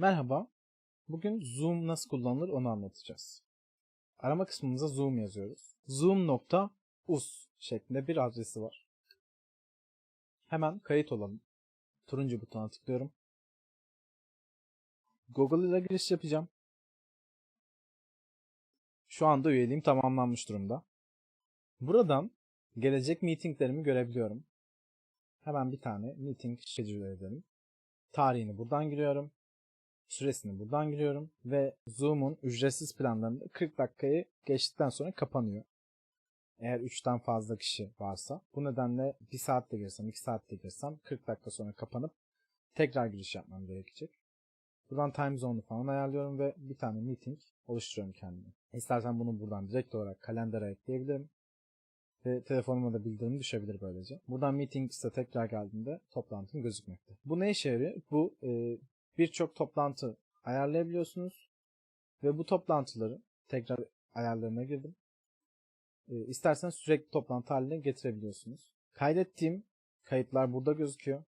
Merhaba. Bugün Zoom nasıl kullanılır onu anlatacağız. Arama kısmımıza Zoom yazıyoruz. Zoom.us şeklinde bir adresi var. Hemen kayıt olalım. Turuncu butona tıklıyorum. Google ile giriş yapacağım. Şu anda üyeliğim tamamlanmış durumda. Buradan gelecek meetinglerimi görebiliyorum. Hemen bir tane meeting schedule edelim. Tarihini buradan giriyorum. Süresini buradan giriyorum. Ve Zoom'un ücretsiz planlarında 40 dakikayı geçtikten sonra kapanıyor. Eğer 3'ten fazla kişi varsa. Bu nedenle 1 saatte girsem, 2 saatte girsem 40 dakika sonra kapanıp tekrar giriş yapmam gerekecek. Buradan time zone'u falan ayarlıyorum ve bir tane meeting oluşturuyorum kendime. İstersen bunu buradan direkt olarak kalendere ekleyebilirim. Ve telefonuma da bildirim düşebilir böylece. Buradan meeting ise tekrar geldiğinde toplantım gözükmekte. Bu ne işe yarıyor? Bu e, birçok toplantı ayarlayabiliyorsunuz. Ve bu toplantıları tekrar ayarlarına girdim. E, isterseniz sürekli toplantı haline getirebiliyorsunuz. Kaydettiğim kayıtlar burada gözüküyor.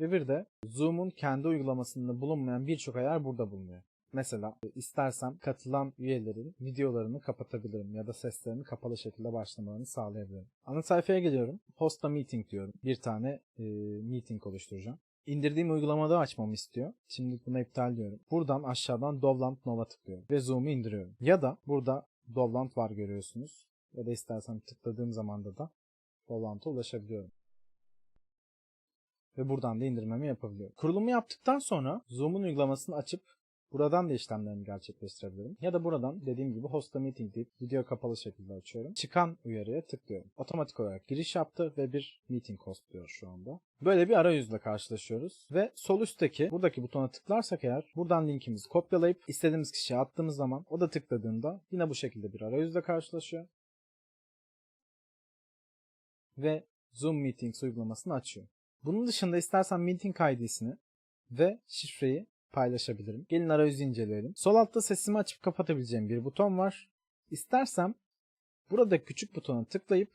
Ve bir de Zoom'un kendi uygulamasında bulunmayan birçok ayar burada bulunuyor. Mesela istersem katılan üyelerin videolarını kapatabilirim ya da seslerini kapalı şekilde başlamalarını sağlayabilirim. Ana sayfaya geliyorum. Posta meeting diyorum. Bir tane e, meeting oluşturacağım. İndirdiğim uygulamada açmamı istiyor. Şimdi bunu iptal diyorum. Buradan aşağıdan Dovland Nova tıklıyorum ve Zoom'u indiriyorum. Ya da burada Dovland var görüyorsunuz. Ya da istersem tıkladığım zamanda da Dovland'a ulaşabiliyorum ve buradan da indirmemi yapabiliyorum. Kurulumu yaptıktan sonra Zoom'un uygulamasını açıp buradan da işlemlerimi gerçekleştirebilirim. Ya da buradan dediğim gibi Hosta Meeting deyip video kapalı şekilde açıyorum. Çıkan uyarıya tıklıyorum. Otomatik olarak giriş yaptı ve bir meeting host diyor şu anda. Böyle bir arayüzle karşılaşıyoruz. Ve sol üstteki buradaki butona tıklarsak eğer buradan linkimizi kopyalayıp istediğimiz kişiye attığımız zaman o da tıkladığında yine bu şekilde bir arayüzle karşılaşıyor. Ve Zoom Meetings uygulamasını açıyor. Bunun dışında istersen meeting ID'sini ve şifreyi paylaşabilirim. Gelin arayüzü inceleyelim. Sol altta sesimi açıp kapatabileceğim bir buton var. İstersem burada küçük butona tıklayıp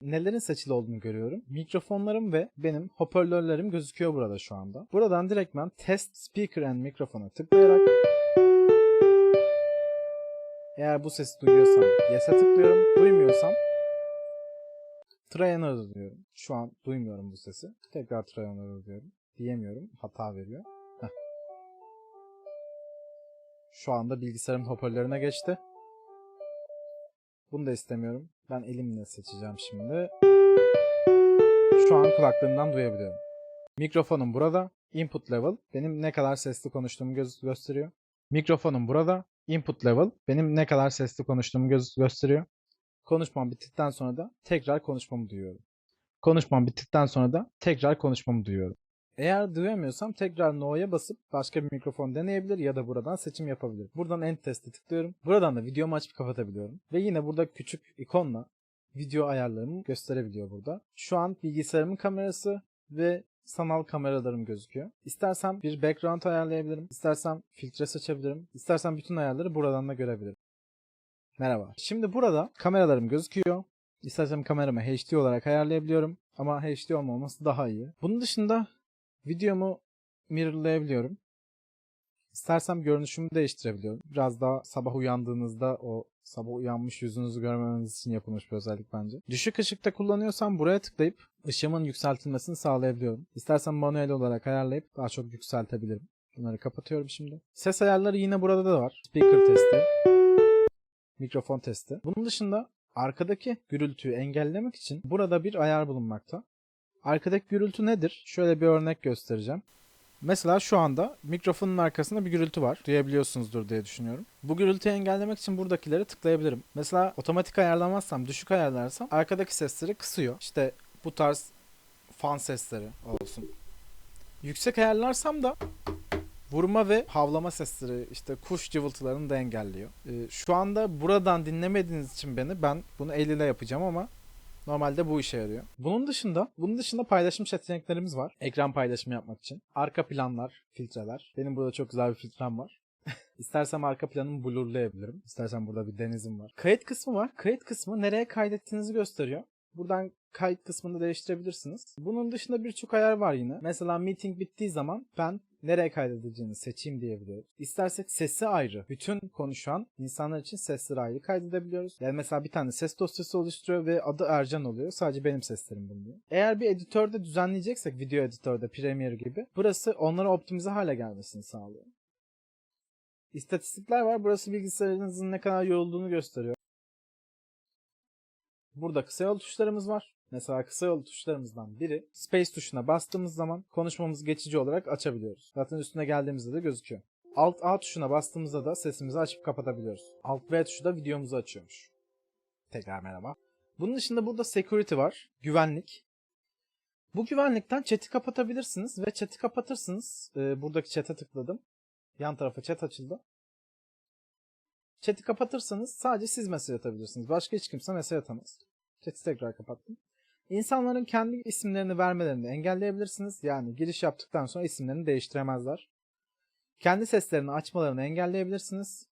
nelerin seçili olduğunu görüyorum. Mikrofonlarım ve benim hoparlörlerim gözüküyor burada şu anda. Buradan direktmen test speaker and mikrofona tıklayarak eğer bu sesi duyuyorsam yes'e tıklıyorum. Duymuyorsam Try another diyorum. Şu an duymuyorum bu sesi. Tekrar try another diyorum. Diyemiyorum. Hata veriyor. Şu anda bilgisayarın hoparlörüne geçti. Bunu da istemiyorum. Ben elimle seçeceğim şimdi. Şu an kulaklığımdan duyabiliyorum. Mikrofonum burada. Input level benim ne kadar sesli konuştuğumu gö- gösteriyor. Mikrofonum burada. Input level benim ne kadar sesli konuştuğumu gö- gösteriyor. Konuşmam bittikten sonra da tekrar konuşmamı duyuyorum. Konuşmam bittikten sonra da tekrar konuşmamı duyuyorum. Eğer duyamıyorsam tekrar No'ya basıp başka bir mikrofon deneyebilir ya da buradan seçim yapabilir. Buradan End Test'e tıklıyorum. Buradan da videomu açıp kapatabiliyorum. Ve yine burada küçük ikonla video ayarlarımı gösterebiliyor burada. Şu an bilgisayarımın kamerası ve sanal kameralarım gözüküyor. İstersem bir background ayarlayabilirim. İstersem filtre seçebilirim. İstersem bütün ayarları buradan da görebilirim. Merhaba. Şimdi burada kameralarım gözüküyor. İstersem kameramı HD olarak ayarlayabiliyorum. Ama HD olmaması daha iyi. Bunun dışında videomu mirrorlayabiliyorum. İstersem görünüşümü değiştirebiliyorum. Biraz daha sabah uyandığınızda o sabah uyanmış yüzünüzü görmemeniz için yapılmış bir özellik bence. Düşük ışıkta kullanıyorsam buraya tıklayıp ışığımın yükseltilmesini sağlayabiliyorum. İstersem manuel olarak ayarlayıp daha çok yükseltebilirim. Bunları kapatıyorum şimdi. Ses ayarları yine burada da var. Speaker testi mikrofon testi. Bunun dışında arkadaki gürültüyü engellemek için burada bir ayar bulunmakta. Arkadaki gürültü nedir? Şöyle bir örnek göstereceğim. Mesela şu anda mikrofonun arkasında bir gürültü var. Duyabiliyorsunuzdur diye düşünüyorum. Bu gürültüyü engellemek için buradakileri tıklayabilirim. Mesela otomatik ayarlamazsam, düşük ayarlarsam arkadaki sesleri kısıyor. İşte bu tarz fan sesleri olsun. Yüksek ayarlarsam da vurma ve havlama sesleri işte kuş cıvıltılarını da engelliyor. Ee, şu anda buradan dinlemediğiniz için beni ben bunu el ile yapacağım ama normalde bu işe yarıyor. Bunun dışında bunun dışında paylaşım seçeneklerimiz var. Ekran paylaşımı yapmak için. Arka planlar, filtreler. Benim burada çok güzel bir filtrem var. İstersem arka planımı blurlayabilirim. İstersen burada bir denizim var. Kayıt kısmı var. Kayıt kısmı nereye kaydettiğinizi gösteriyor. Buradan kayıt kısmında değiştirebilirsiniz. Bunun dışında birçok ayar var yine. Mesela meeting bittiği zaman ben nereye kaydedileceğini seçeyim diyebiliyoruz. İstersek sesi ayrı. Bütün konuşan insanlar için sesleri ayrı kaydedebiliyoruz. Yani mesela bir tane ses dosyası oluşturuyor ve adı Ercan oluyor. Sadece benim seslerim bulunuyor. Eğer bir editörde düzenleyeceksek video editörde Premiere gibi burası onlara optimize hale gelmesini sağlıyor. İstatistikler var. Burası bilgisayarınızın ne kadar yorulduğunu gösteriyor. Burada kısa yol tuşlarımız var. Mesela kısa yol tuşlarımızdan biri space tuşuna bastığımız zaman konuşmamızı geçici olarak açabiliyoruz. Zaten üstüne geldiğimizde de gözüküyor. Alt A tuşuna bastığımızda da sesimizi açıp kapatabiliyoruz. Alt V tuşu da videomuzu açıyormuş. Tekrar merhaba. Bunun dışında burada security var. Güvenlik. Bu güvenlikten chat'i kapatabilirsiniz ve chat'i kapatırsınız. Ee, buradaki chat'e tıkladım. Yan tarafa chat açıldı. Chat'i kapatırsanız sadece siz mesaj atabilirsiniz. Başka hiç kimse mesaj atamaz. Chat'i tekrar kapattım. İnsanların kendi isimlerini vermelerini engelleyebilirsiniz. Yani giriş yaptıktan sonra isimlerini değiştiremezler. Kendi seslerini açmalarını engelleyebilirsiniz.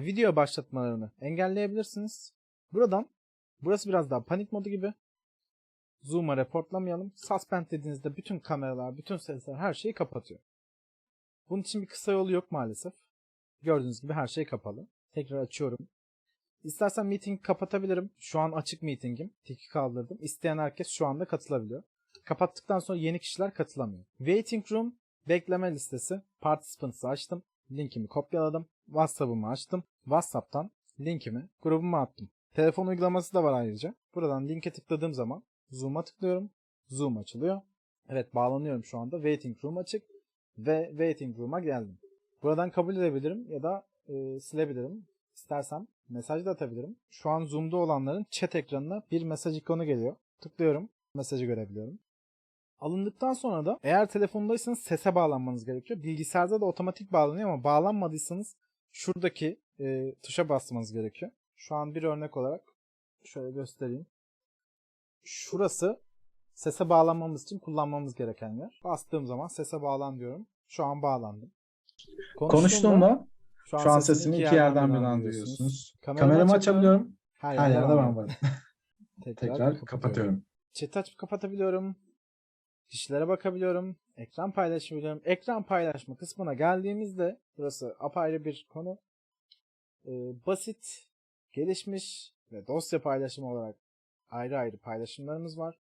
Video başlatmalarını engelleyebilirsiniz. Buradan burası biraz daha panik modu gibi. Zoom'a reportlamayalım. Suspend dediğinizde bütün kameralar, bütün sesler her şeyi kapatıyor. Bunun için bir kısa yolu yok maalesef. Gördüğünüz gibi her şey kapalı. Tekrar açıyorum. İstersen meeting kapatabilirim. Şu an açık meetingim. Tiki kaldırdım. İsteyen herkes şu anda katılabiliyor. Kapattıktan sonra yeni kişiler katılamıyor. Waiting room bekleme listesi. Participants'ı açtım. Linkimi kopyaladım. WhatsApp'ımı açtım. WhatsApp'tan linkimi grubuma attım. Telefon uygulaması da var ayrıca. Buradan linke tıkladığım zaman Zoom'a tıklıyorum. Zoom açılıyor. Evet bağlanıyorum şu anda. Waiting room açık. Ve waiting room'a geldim. Buradan kabul edebilirim ya da e, silebilirim. İstersem mesaj da atabilirim. Şu an Zoom'da olanların chat ekranına bir mesaj ikonu geliyor. Tıklıyorum. Mesajı görebiliyorum. Alındıktan sonra da eğer telefondaysanız sese bağlanmanız gerekiyor. Bilgisayarda da otomatik bağlanıyor ama bağlanmadıysanız şuradaki e, tuşa basmanız gerekiyor. Şu an bir örnek olarak şöyle göstereyim. Şurası sese bağlanmamız için kullanmamız gereken yer. Bastığım zaman sese bağlan diyorum. Şu an bağlandım. Konuştun mu? Şu an, Şu an sesini sesini iki yerden birden duyuyorsunuz. Kameramı Kameramı açabiliyorum. Her, Her yerde ben varım. Tekrar, Tekrar kapatıyorum. Chat açıp kapatabiliyorum. Kişilere bakabiliyorum. Ekran paylaşabiliyorum. Ekran paylaşma kısmına geldiğimizde burası apayrı bir konu. Ee, basit, gelişmiş ve dosya paylaşımı olarak ayrı ayrı paylaşımlarımız var.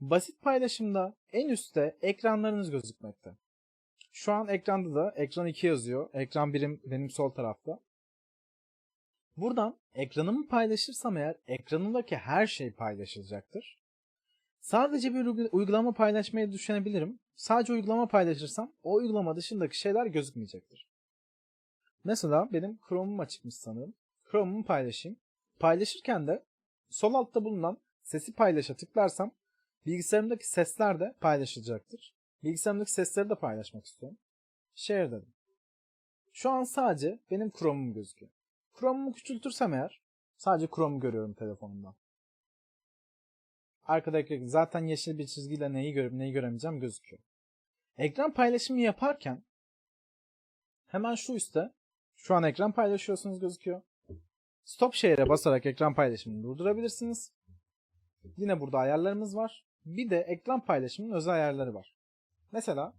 Basit paylaşımda en üstte ekranlarınız gözükmekte. Şu an ekranda da ekran 2 yazıyor. Ekran birim benim sol tarafta. Buradan ekranımı paylaşırsam eğer ekranımdaki her şey paylaşılacaktır. Sadece bir uygu- uygulama paylaşmayı düşünebilirim. Sadece uygulama paylaşırsam o uygulama dışındaki şeyler gözükmeyecektir. Mesela benim Chrome'um açıkmış sanırım. Chrome'umu paylaşayım. Paylaşırken de sol altta bulunan sesi paylaşa tıklarsam bilgisayarımdaki sesler de paylaşılacaktır. Bilgisayarımdaki sesleri de paylaşmak istiyorum. Share dedim. Şu an sadece benim Chrome'um gözüküyor. Chrome'umu küçültürsem eğer sadece Chrome'u görüyorum telefonumdan. Arkadaki zaten yeşil bir çizgiyle neyi görüp neyi göremeyeceğim gözüküyor. Ekran paylaşımı yaparken hemen şu üstte şu an ekran paylaşıyorsunuz gözüküyor. Stop share'e basarak ekran paylaşımını durdurabilirsiniz. Yine burada ayarlarımız var. Bir de ekran paylaşımının özel ayarları var. Mesela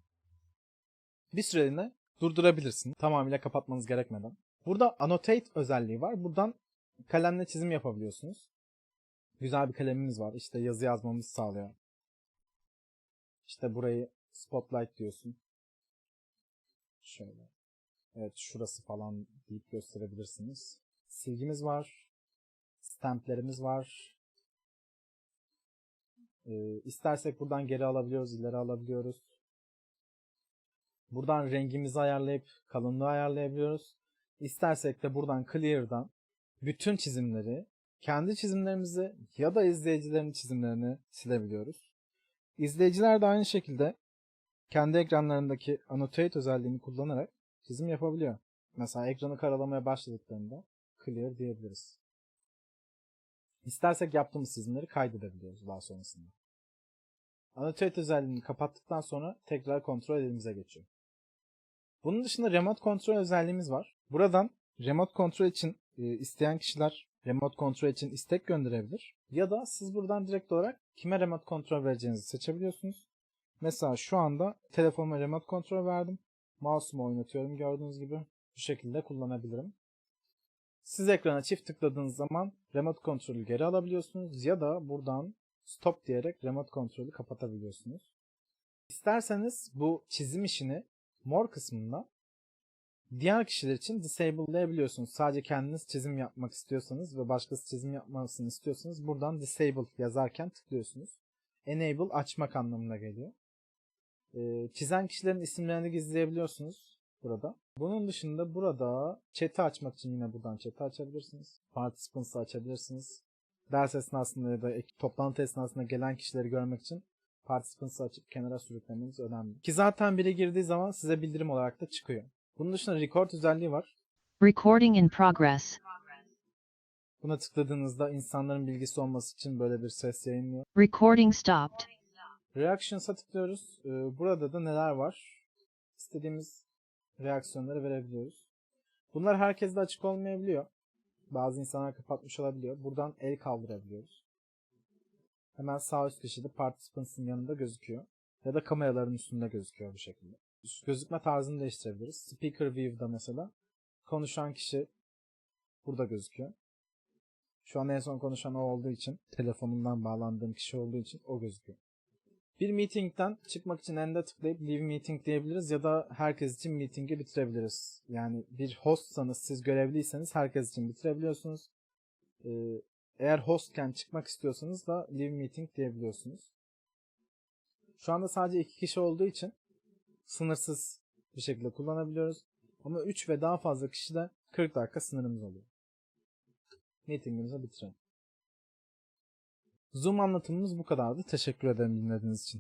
bir süreliğine durdurabilirsin. Tamamıyla kapatmanız gerekmeden. Burada annotate özelliği var. Buradan kalemle çizim yapabiliyorsunuz. Güzel bir kalemimiz var. İşte yazı yazmamızı sağlıyor. İşte burayı spotlight diyorsun. Şöyle. Evet şurası falan deyip gösterebilirsiniz. Silgimiz var. Stamplerimiz var. Ee, istersek buradan geri alabiliyoruz, ileri alabiliyoruz. Buradan rengimizi ayarlayıp kalınlığı ayarlayabiliyoruz. İstersek de buradan Clear'dan bütün çizimleri, kendi çizimlerimizi ya da izleyicilerin çizimlerini silebiliyoruz. İzleyiciler de aynı şekilde kendi ekranlarındaki annotate özelliğini kullanarak çizim yapabiliyor. Mesela ekranı karalamaya başladıklarında clear diyebiliriz. İstersek yaptığımız çizimleri kaydedebiliyoruz daha sonrasında. Annotate özelliğini kapattıktan sonra tekrar kontrol elimize geçiyor. Bunun dışında remote kontrol özelliğimiz var. Buradan remote kontrol için e, isteyen kişiler remote kontrol için istek gönderebilir. Ya da siz buradan direkt olarak kime remote kontrol vereceğinizi seçebiliyorsunuz. Mesela şu anda telefonuma remote kontrol verdim. Mouse'umu oynatıyorum gördüğünüz gibi. Bu şekilde kullanabilirim. Siz ekrana çift tıkladığınız zaman remote kontrolü geri alabiliyorsunuz ya da buradan stop diyerek remote kontrolü kapatabiliyorsunuz. İsterseniz bu çizim işini mor kısmında diğer kişiler için disable'layabiliyorsunuz. Sadece kendiniz çizim yapmak istiyorsanız ve başkası çizim yapmasını istiyorsanız buradan disable yazarken tıklıyorsunuz. Enable açmak anlamına geliyor. Ee, çizen kişilerin isimlerini gizleyebiliyorsunuz burada. Bunun dışında burada chat'i açmak için yine buradan chat'i açabilirsiniz. Participants'ı açabilirsiniz. Ders esnasında ya da toplantı esnasında gelen kişileri görmek için Participants'ı açıp kenara sürüklemeniz önemli. Ki zaten biri girdiği zaman size bildirim olarak da çıkıyor. Bunun dışında record özelliği var. Recording in progress. Buna tıkladığınızda insanların bilgisi olması için böyle bir ses yayınlıyor. Recording stopped. Reactions'a tıklıyoruz. Ee, Burada da neler var? İstediğimiz reaksiyonları verebiliyoruz. Bunlar herkeste açık olmayabiliyor. Bazı insanlar kapatmış olabiliyor. Buradan el kaldırabiliyoruz. Hemen sağ üst köşede Participants'ın yanında gözüküyor. Ya da kameraların üstünde gözüküyor bu şekilde. Şu Gözükme tarzını değiştirebiliriz. Speaker View'da mesela konuşan kişi burada gözüküyor. Şu an en son konuşan o olduğu için, telefonundan bağlandığım kişi olduğu için o gözüküyor. Bir meetingden çıkmak için end'e tıklayıp leave meeting diyebiliriz ya da herkes için meeting'i bitirebiliriz. Yani bir hostsanız siz görevliyseniz herkes için bitirebiliyorsunuz. Ee, eğer hostken çıkmak istiyorsanız da leave meeting diyebiliyorsunuz. Şu anda sadece iki kişi olduğu için sınırsız bir şekilde kullanabiliyoruz. Ama 3 ve daha fazla kişi de 40 dakika sınırımız oluyor. Meetingimizi bitirelim. Zoom anlatımımız bu kadardı. Teşekkür ederim dinlediğiniz için.